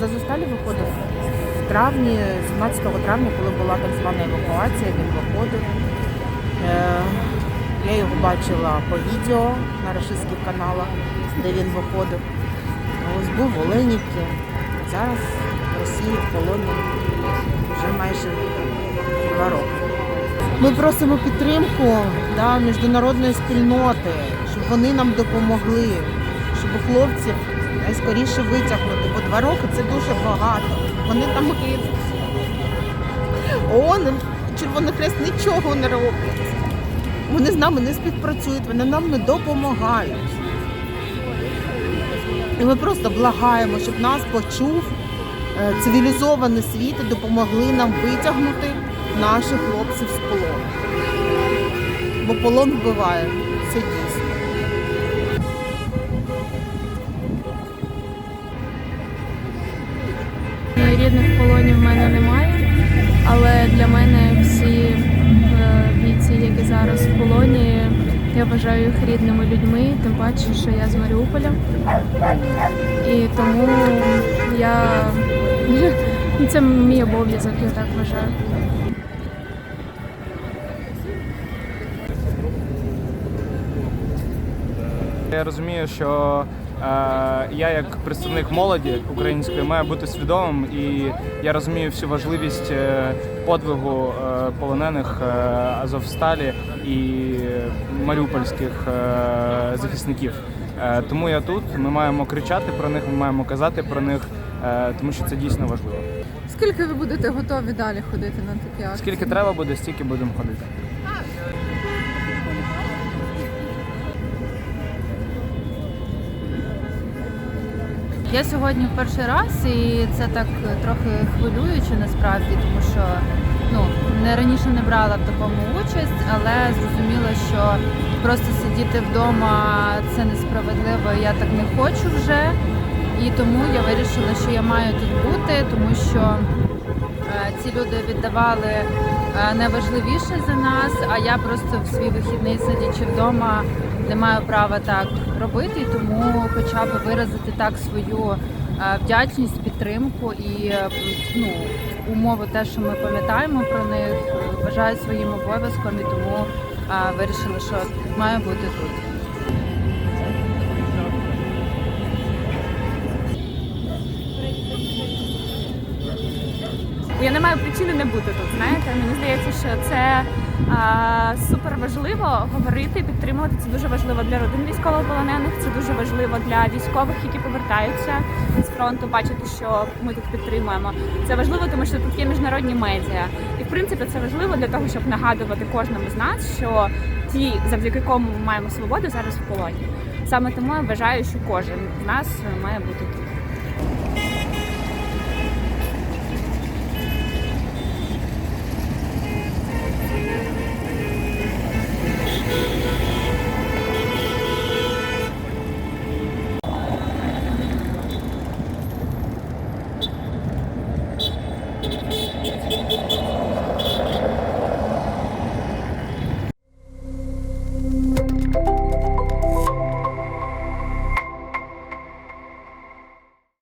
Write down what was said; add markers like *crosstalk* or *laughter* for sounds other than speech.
з Азовсталі виходив в травні, 17 травня, коли була так звана евакуація, він виходив. Е, Я його бачила по відео на рашистських каналах, де він виходив. Ось був в Оленівці. Зараз в Росії в полоні вже майже два роки. Ми просимо підтримку да, міжнародної спільноти, щоб вони нам допомогли, щоб хлопців найскоріше витягнути, бо два роки це дуже багато. Вони там. ООН, Червоний Хрест нічого не роблять. Вони з нами не співпрацюють, вони нам не допомагають. І ми просто благаємо, щоб нас почув е, цивілізований світ і допомогли нам витягнути наших хлопців з полону. Бо полон вбиває. Це дійсно. Але для мене всі е, бійці, які зараз в полоні, я вважаю їх рідними людьми, тим паче, що я з Маріуполя. І тому я *laughs* це мій обов'язок, я так вважаю. Я розумію, що я як представник молоді української маю бути свідомим, і я розумію всю важливість е, подвигу е, полонених е, Азовсталі і маріупольських е, захисників. Е, тому я тут. Ми маємо кричати про них, ми маємо казати про них, е, тому що це дійсно важливо. Скільки ви будете готові далі ходити на такі акції? Скільки треба буде, стільки будемо ходити. Я сьогодні в перший раз, і це так трохи хвилююче насправді, тому що ну не раніше не брала в такому участь, але зрозуміла, що просто сидіти вдома це несправедливо. Я так не хочу вже. І тому я вирішила, що я маю тут бути, тому що ці люди віддавали е, найважливіше за нас, а я просто в свій вихідний сидячи вдома не маю права так робити, тому хоча б виразити так свою е, вдячність, підтримку і е, ну, умову, те, що ми пам'ятаємо про них, е, вважаю своїм обов'язком і тому е, вирішила, що маю бути тут. Я не маю причини не бути тут. Знаєте, мені здається, що це а, супер важливо говорити, підтримувати. Це дуже важливо для родин військовополонених. Це дуже важливо для військових, які повертаються з фронту. Бачити, що ми тут підтримуємо. Це важливо, тому що тут є міжнародні медіа, і в принципі це важливо для того, щоб нагадувати кожному з нас, що ті, завдяки кому ми маємо свободу, зараз в полоні. Саме тому я вважаю, що кожен з нас має бути тут.